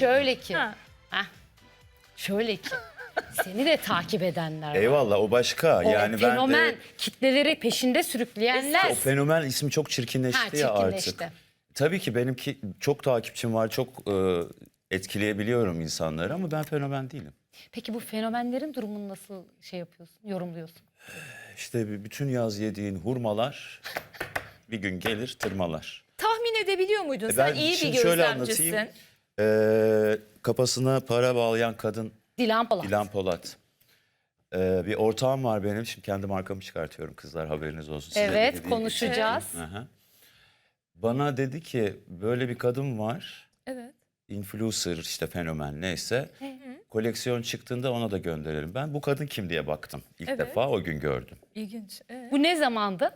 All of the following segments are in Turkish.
Şöyle ki. Ha. Heh, şöyle ki. Seni de takip edenler var. Eyvallah o başka. O yani fenomen, ben de kitleleri peşinde sürükleyenler. o fenomen ismi çok çirkinleşti Ha, ya çirkinleşti. artık. Tabii ki benimki çok takipçim var. Çok e, etkileyebiliyorum insanları ama ben fenomen değilim. Peki bu fenomenlerin durumunu nasıl şey yapıyorsun, yorumluyorsun? İşte bütün yaz yediğin hurmalar bir gün gelir tırmalar. Tahmin edebiliyor muydun? E Sen ben iyi bir şimdi şöyle gözlemcisin. anlatayım. Ee, kafasına para bağlayan kadın Dilan Polat. Dilan Polat. Ee, bir ortağım var benim. Şimdi kendi markamı çıkartıyorum kızlar haberiniz olsun. Size Evet hediye konuşacağız. Aha. Bana dedi ki böyle bir kadın var. Evet. Influencer işte fenomen neyse. Koleksiyon çıktığında ona da gönderelim. Ben bu kadın kim diye baktım. İlk Evet. defa o gün gördüm. İlginç. Evet. Bu ne zamandı?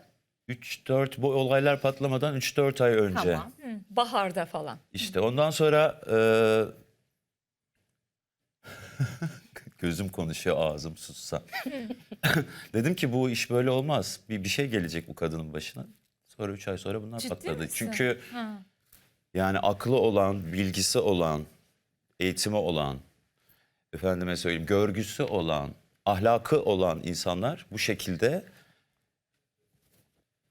3-4 bu olaylar patlamadan 3-4 ay önce. Tamam. Baharda falan. İşte ondan sonra e, gözüm konuşuyor ağzım sussa. Dedim ki bu iş böyle olmaz. Bir, bir şey gelecek bu kadının başına. Sonra üç ay sonra bunlar Ciddi patladı. misin? Çünkü Ha. yani aklı olan, bilgisi olan, eğitimi olan, efendime söyleyeyim görgüsü olan, ahlakı olan insanlar bu şekilde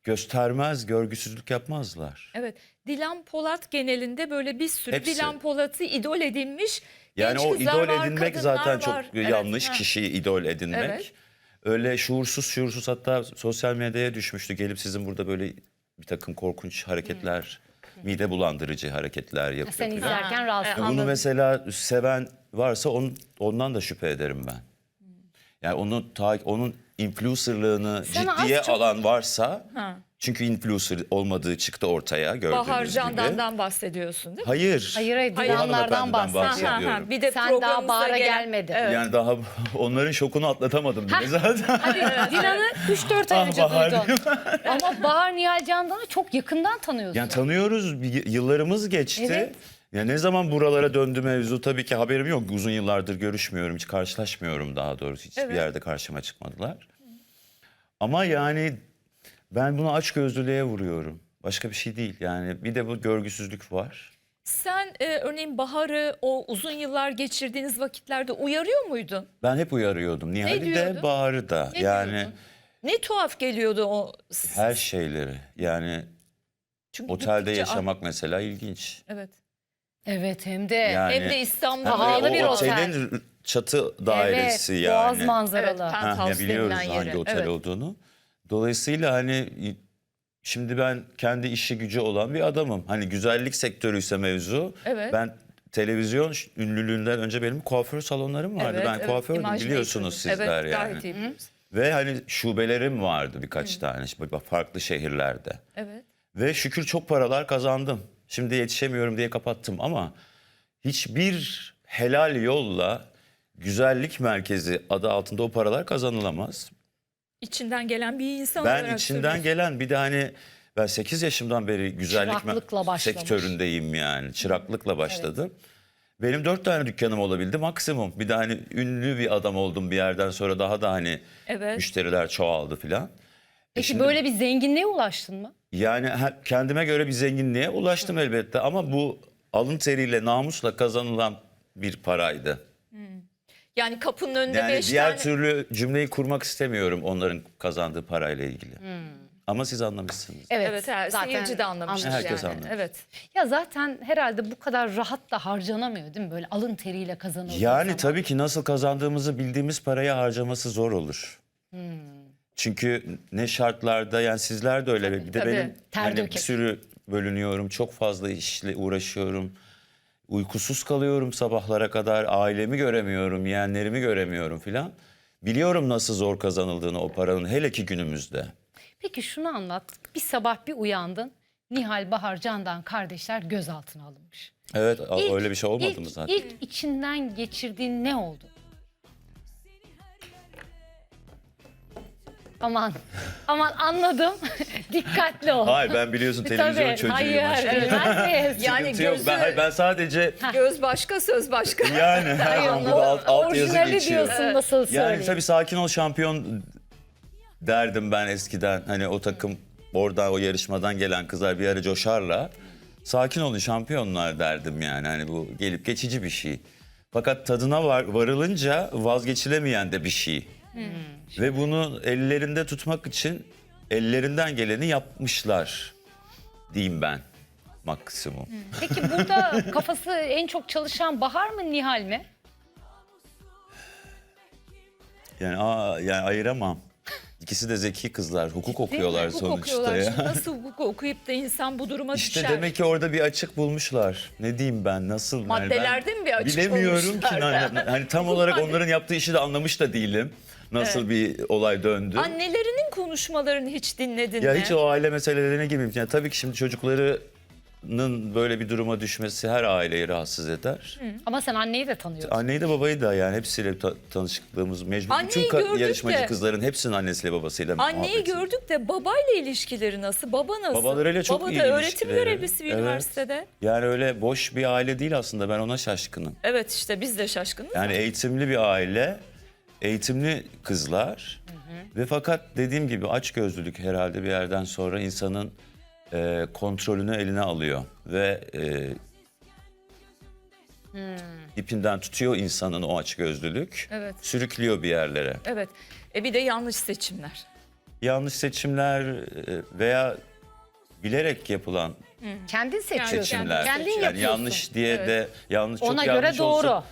göstermez, görgüsüzlük yapmazlar. Evet. Dilan Polat genelinde böyle bir sürü Hepsi. Dilan Polat'ı idol edinmiş Yani genç o kızlar idol var, edinmek kadınlar zaten çok var. Evet, yanlış ha. kişiyi idol edinmek. Evet. Öyle şuursuz şuursuz hatta sosyal medyaya düşmüştü. Gelip sizin burada böyle bir takım korkunç hareketler, mide bulandırıcı hareketler yapıyor. Sen falan. izlerken Ha, rahatsız e, Bunu mesela seven varsa onun, ondan da şüphe ederim ben. Yani onu ta, onun influencerlığını Sen az ciddiye çok- alan varsa Ha. çünkü influencer olmadığı çıktı ortaya gördüğünüz Bahar gibi. Candan'dan bahsediyorsun değil mi? Hayır. Hayır hayır Hayır. Dilanlardan Hanımefendiden bahsediyor. Ha, ha, ha. bahsediyorum. Bir de Sen daha programımıza bahara gelen- gelmedin. Evet. Yani daha onların şokunu atlatamadım bile zaten. Hadi Dilan'ı 3-4 ay Ah, önce Bahar. duydun. Ama Bahar Nihal Candan'ı çok yakından tanıyorsun. Yani tanıyoruz, bir yıllarımız geçti. Evet. Ya ne zaman buralara döndü mevzu tabii ki haberim yok. Uzun yıllardır görüşmüyorum, hiç karşılaşmıyorum daha doğrusu. Hiçbir Evet. yerde karşıma çıkmadılar. Ama yani ben bunu aç gözlülüğe vuruyorum. Başka bir şey değil yani. Bir de bu görgüsüzlük var. Sen e, örneğin Bahar'ı o uzun yıllar geçirdiğiniz vakitlerde uyarıyor muydun? Ben hep uyarıyordum. Nihal'i diyordun? de, Bahar'ı da. Ne yani diyordun? Ne tuhaf geliyordu o. her şeyleri. Yani Çünkü otelde gittikçe- yaşamak mesela ilginç. Evet. Evet hem de. Yani Hem de İstanbul'da. Pahalı o bir otel. otelin çatı dairesi evet, yani. Boğaz Evet, manzaralı. ha. Ha, ya biliyoruz denilen hangi yeri, otel evet. olduğunu. Dolayısıyla hani şimdi ben kendi işi gücü olan bir adamım. Hani güzellik sektörü ise mevzu. Evet. Ben televizyon ünlülüğünden önce benim kuaför salonlarım vardı. Evet, ben evet, kuafördüm biliyorsunuz sizler evet, yani. gayet iyi. Ve hani şubelerim vardı birkaç tane işte farklı şehirlerde. Evet. Ve şükür çok paralar kazandım. Şimdi yetişemiyorum diye kapattım ama hiçbir helal yolla güzellik merkezi adı altında o paralar kazanılamaz. İçinden gelen bir insan Ben olarak içinden söylüyorsun. gelen bir de hani ben 8 yaşımdan beri güzellik sektöründeyim yani. Çıraklıkla başladım. Benim dört tane dükkanım olabildi maksimum. Bir de hani ünlü bir adam oldum bir yerden sonra daha da hani Evet. müşteriler çoğaldı filan. E Peki şimdi- böyle bir zenginliğe ulaştın mı? Yani kendime göre bir zenginliğe ulaştım elbette ama bu alın teriyle namusla kazanılan bir paraydı. Yani kapının önünde Yani beş diğer tane... türlü cümleyi kurmak istemiyorum onların kazandığı parayla ilgili. Ama siz anlamışsınız. Evet. Evet, her seyirci de anlamış. Herkes yani. anlamış. Evet. Ya zaten herhalde bu kadar rahat da harcanamıyor değil mi? Böyle alın teriyle kazanıldığı Yani zaman. tabii ki nasıl kazandığımızı bildiğimiz parayı harcaması zor olur. Hmm. Çünkü ne şartlarda yani sizler de öyle. bir de tabii. benim Ter hani bir sürü bölünüyorum. Çok fazla işle uğraşıyorum. Uykusuz kalıyorum sabahlara kadar. Ailemi göremiyorum, yeğenlerimi göremiyorum filan. Biliyorum nasıl zor kazanıldığını o paranın hele ki günümüzde. Peki şunu anlat. Bir sabah bir uyandın. Nihal Bahar Candan kardeşler gözaltına alınmış. Evet İlk- öyle bir şey olmadı ilk, mı zaten? İlk içinden geçirdiğin ne oldu? Aman, aman anladım. Dikkatli ol. Hayır ben biliyorsun televizyon Tabii, çocuğuyum. hayır, aşkım. bilmez Yani Sıkıntı yok. gözü, Ben, hayır, ben sadece göz başka söz başka. yani burada alt, alt yazı Orijinali geçiyor. diyorsun nasıl Yani söyleyeyim. tabii sakin ol şampiyon derdim ben eskiden. Hani o takım oradan o yarışmadan gelen kızlar bir ara coşarla. Sakin olun şampiyonlar derdim yani. Hani bu gelip geçici bir şey. Fakat tadına var, varılınca vazgeçilemeyen de bir şey. Ve bunu ellerinde tutmak için ellerinden geleni yapmışlar diyeyim ben maksimum. Peki burada kafası en çok çalışan Bahar mı Nihal mi? Yani aa, yani ayıramam. İkisi de zeki kızlar. Hukuk okuyorlar Hukuk sonuçta okuyorlar. ya. Şimdi nasıl hukuk okuyup da insan bu duruma İşte düşer? demek ki orada bir açık bulmuşlar. Ne diyeyim ben nasıl? yani ben Maddelerde mi bir açık Bilemiyorum ki. bulmuşlar? Hani, hani tam olarak onların yaptığı işi de anlamış da değilim. Nasıl bir olay döndü. Annelerinin konuşmalarını hiç dinledin Ya mi? hiç o aile meselelerine girmeyeyim. Yani tabii ki şimdi çocuklarının böyle bir duruma düşmesi her aileyi rahatsız eder. Ama sen anneyi de tanıyorsun. Anneyi de babayı da yani hepsiyle ta- tanışıklığımız mecbur. Anneyi Bütün yarışmacı de- kızların hepsinin annesiyle babasıyla Anneyi muhabbeti. gördük de babayla ilişkileri nasıl? Baba nasıl? Babalarıyla çok Baba iyi da öğretim görevlisi bir Evet. üniversitede. Yani öyle boş bir aile değil aslında ben ona şaşkınım. Evet işte biz de şaşkınız. Yani eğitimli bir aile, eğitimli kızlar ve fakat dediğim gibi açgözlülük herhalde bir yerden sonra insanın e, kontrolünü eline alıyor ve e, ipinden tutuyor insanın o açgözlülük. Evet. Sürüklüyor bir yerlere. Evet. E bir de yanlış seçimler. Yanlış seçimler e, veya bilerek yapılan Kendin seçiyorsun. seçimler. Kendin yani yapıyorsun. yanlış diye Evet. de yanlış çok Ona yanlış göre doğru. olsa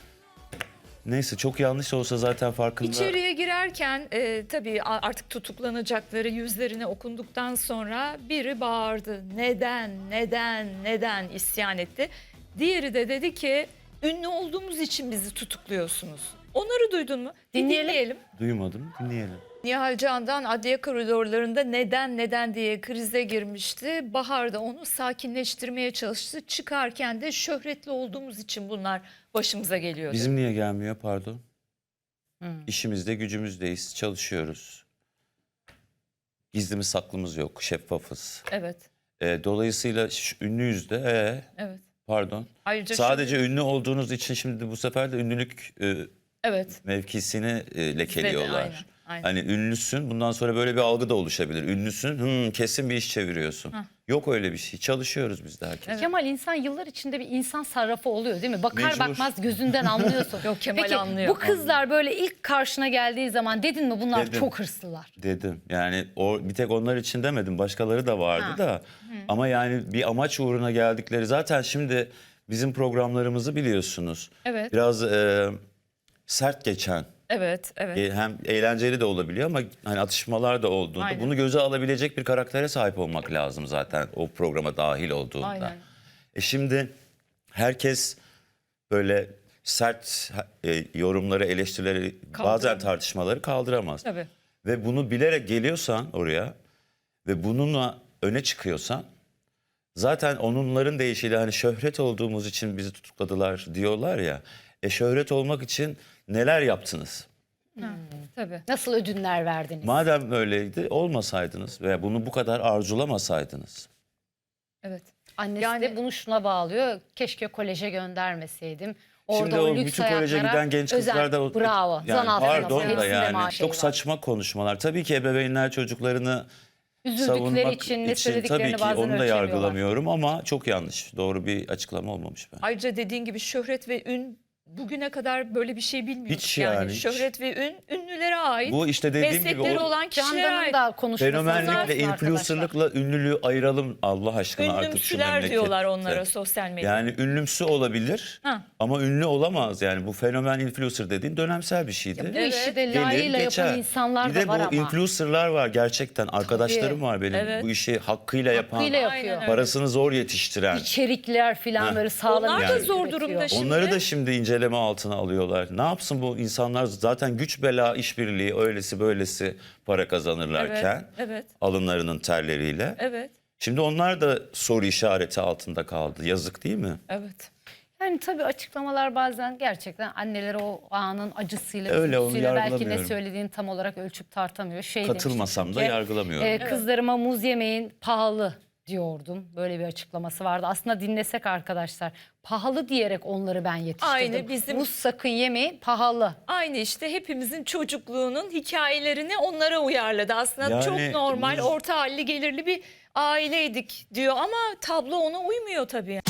neyse çok yanlış olsa zaten farkında. İçeriye girerken e, tabii artık tutuklanacakları yüzlerine okunduktan sonra biri bağırdı. Neden, neden, neden isyan etti. Diğeri de dedi ki ünlü olduğumuz için bizi tutukluyorsunuz. Onları duydun mu? Dinleyelim. dinleyelim. Duymadım dinleyelim. Nihal Can'dan adliye koridorlarında neden neden diye krize girmişti. Bahar da onu sakinleştirmeye çalıştı. Çıkarken de şöhretli olduğumuz için bunlar başımıza geliyor. Bizim niye gelmiyor pardon? Hmm. İşimizde gücümüzdeyiz, çalışıyoruz. Gizlimiz saklımız yok, şeffafız. Evet, E, dolayısıyla ünlüyüz de, e, evet. pardon. Ayrıca şu- Sadece ünlü olduğunuz için şimdi bu sefer de ünlülük e, evet. mevkisini e, lekeliyorlar. aynen, aynen. Hani ünlüsün, bundan sonra böyle bir algı da oluşabilir. Ünlüsün, hmm, kesin bir iş çeviriyorsun. Yok öyle bir şey, çalışıyoruz biz de herkes. Kemal insan yıllar içinde bir insan sarrafı oluyor değil mi? Bakar Mecbur. bakmaz gözünden anlıyorsun. Yok, Kemal Peki, anlıyor. bu kızlar böyle ilk karşına geldiği zaman dedin mi bunlar Dedim. çok hırslılar. Dedim. Yani o bir tek onlar için demedim. Başkaları da vardı Ha. da. Ama yani bir amaç uğruna geldikleri zaten şimdi bizim programlarımızı biliyorsunuz. Evet. Biraz e, sert geçen Evet, evet. e, hem eğlenceli de olabiliyor ama hani atışmalar da olduğunda Aynen. bunu göze alabilecek bir karaktere sahip olmak lazım zaten o programa dahil olduğunda. Aynen. E şimdi herkes böyle sert e, yorumları, eleştirileri, bazen tartışmaları kaldıramaz. Tabii. Ve bunu bilerek geliyorsan oraya ve bununla öne çıkıyorsan zaten onların deyişiyle hani şöhret olduğumuz için bizi tutukladılar diyorlar ya. E şöhret olmak için neler yaptınız? Tabii. Nasıl ödünler verdiniz? Madem öyleydi olmasaydınız veya bunu bu kadar arzulamasaydınız. Evet. Annesi Yani- de bunu şuna bağlıyor. Keşke koleje göndermeseydim. Orada Şimdi o lüks bütün koleje giden genç kızlar da... Bravo. Yani Zan altına pardon da yani çok var. saçma konuşmalar. Tabii ki ebeveynler çocuklarını Üzüldükleri savunmak için ne için söylediklerini tabii ki bazen onu da yargılamıyorum ama çok yanlış. Doğru bir açıklama olmamış ben. Ayrıca dediğin gibi şöhret ve ün bugüne kadar böyle bir şey bilmiyorduk. Hiç yani, hiç. Şöhret ve ün ünlülere ait. Bu işte dediğim gibi meslekleri o olan kişilere ait. da konuşması fenomenlikle, influencerlıkla ünlülüğü ayıralım Allah aşkına artık şu Ünlümsüler memlekette. diyorlar onlara sosyal medyada. Yani ünlümsü olabilir Ha. ama ünlü olamaz. Yani bu fenomen influencer dediğin dönemsel bir şeydi. Bu Evet. işi de layığıyla yapan insanlar bir da de var bu ama. influencerlar var gerçekten. Arkadaşlarım var benim. Evet. Bu işi hakkıyla yapan, Hakkıyla Aynen yapıyor. parasını zor yetiştiren. İçerikler falan Ha. böyle sağlam. Onlar da zor durumda şimdi. Onları da şimdi inceleme altına alıyorlar. Ne yapsın bu insanlar zaten güç bela işbirliği öylesi böylesi para kazanırlarken Evet, evet. alınlarının terleriyle. Evet. Şimdi onlar da soru işareti altında kaldı. Yazık değil mi? Evet. Yani tabii açıklamalar bazen gerçekten anneleri o anın acısıyla, Öyle, onu belki ne söylediğini tam olarak ölçüp tartamıyor. Şey Katılmasam da çünkü, yargılamıyorum. e, kızlarıma muz yemeyin pahalı diyordum. Böyle bir açıklaması vardı. Aslında dinlesek arkadaşlar pahalı diyerek onları ben yetiştirdim. Aynı bizim- Muz sakın yemeyin pahalı. Aynı işte hepimizin çocukluğunun hikayelerini onlara uyarladı. Aslında Yani çok normal, muz- orta halli gelirli bir aileydik diyor ama tablo ona uymuyor tabii.